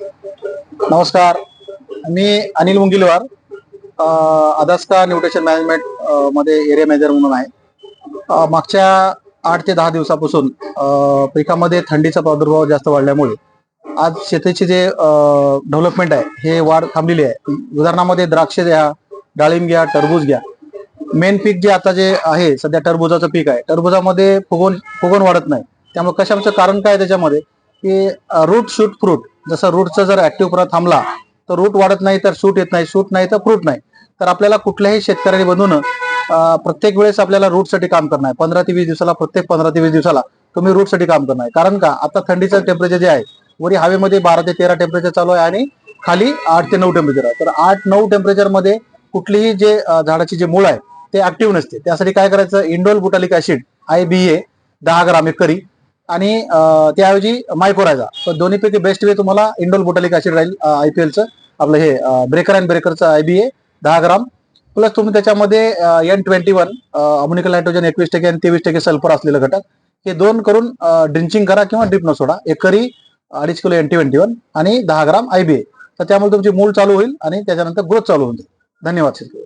नमस्कार. मी अनिल मुंगिलवार अदास्का न्यूट्रिशन मॅनेजमेंटमध्ये एरिया मॅनेजर म्हणून आहे. मागच्या आठ ते दहा दिवसापासून पिकामध्ये थंडीचा प्रादुर्भाव जास्त वाढल्यामुळे आज शेतीची जे डेव्हलपमेंट आहे हे वाढ थांबलेली आहे. उदाहरणामध्ये द्राक्ष घ्या डाळिंब घ्या टरबूज घ्या. मेन पीक जे आता जे आहे सध्या टरबुजाचं पीक आहे. टरबुजामध्ये फुगवून फुगवून वाढत नाही. त्यामुळे कशाचं कारण काय आहे त्याच्यामध्ये? की रूट शूट फ्रूट जसं रूटचा जर ऍक्टिव्ह थांबला तर रूट वाढत नाही तर सूट येत नाही शूट नाही तर फ्रूट नाही. तर आपल्याला कुठल्याही शेतकऱ्याने बनवून प्रत्येक वेळेस आपल्याला रूटसाठी काम करणं आहे. पंधरा ते वीस दिवसाला प्रत्येक पंधरा ते वीस दिवसाला तुम्ही रूटसाठी काम करणार आहे. कारण का? आता थंडीचं टेम्परेचर जे आहे वरी हवेमध्ये बारा ते तेरा टेम्परेचर चालू आहे आणि खाली आठ ते नऊ टेम्परेचर आहे. तर आठ नऊ टेम्परेचरमध्ये कुठलीही जे झाडाची जे मूळ आहे ते ऍक्टिव्ह नसते. त्यासाठी काय करायचं? Indole butyric acid I B A दहा ग्राम एकरी आणि त्याऐवजी मायकोरायझा तर दोन्हीपैकी बेस्ट वे तुम्हाला इंडोल बुटालिक ऍसिड राहील आयपीएलचं आपलं हे ब्रेकर अँड ब्रेकरचं आयबीए दहा ग्राम. प्लस तुम्ही त्याच्यामध्ये N twenty one ammoniacal nitrogen एकवीस टक्के आणि तेवीस टक्के सल्फर असलेलं घटक. हे दोन करून ड्रिंचिंग करा किंवा ड्रिप न सोडा. एकरी अडीच किलो एन ट्वेंटी वन आणि दहा ग्राम आयबीए तर त्यामुळे तुमची मूळ चालू होईल आणि त्याच्यानंतर ग्रोथ चालू होईल धन्यवाद. शेतकरी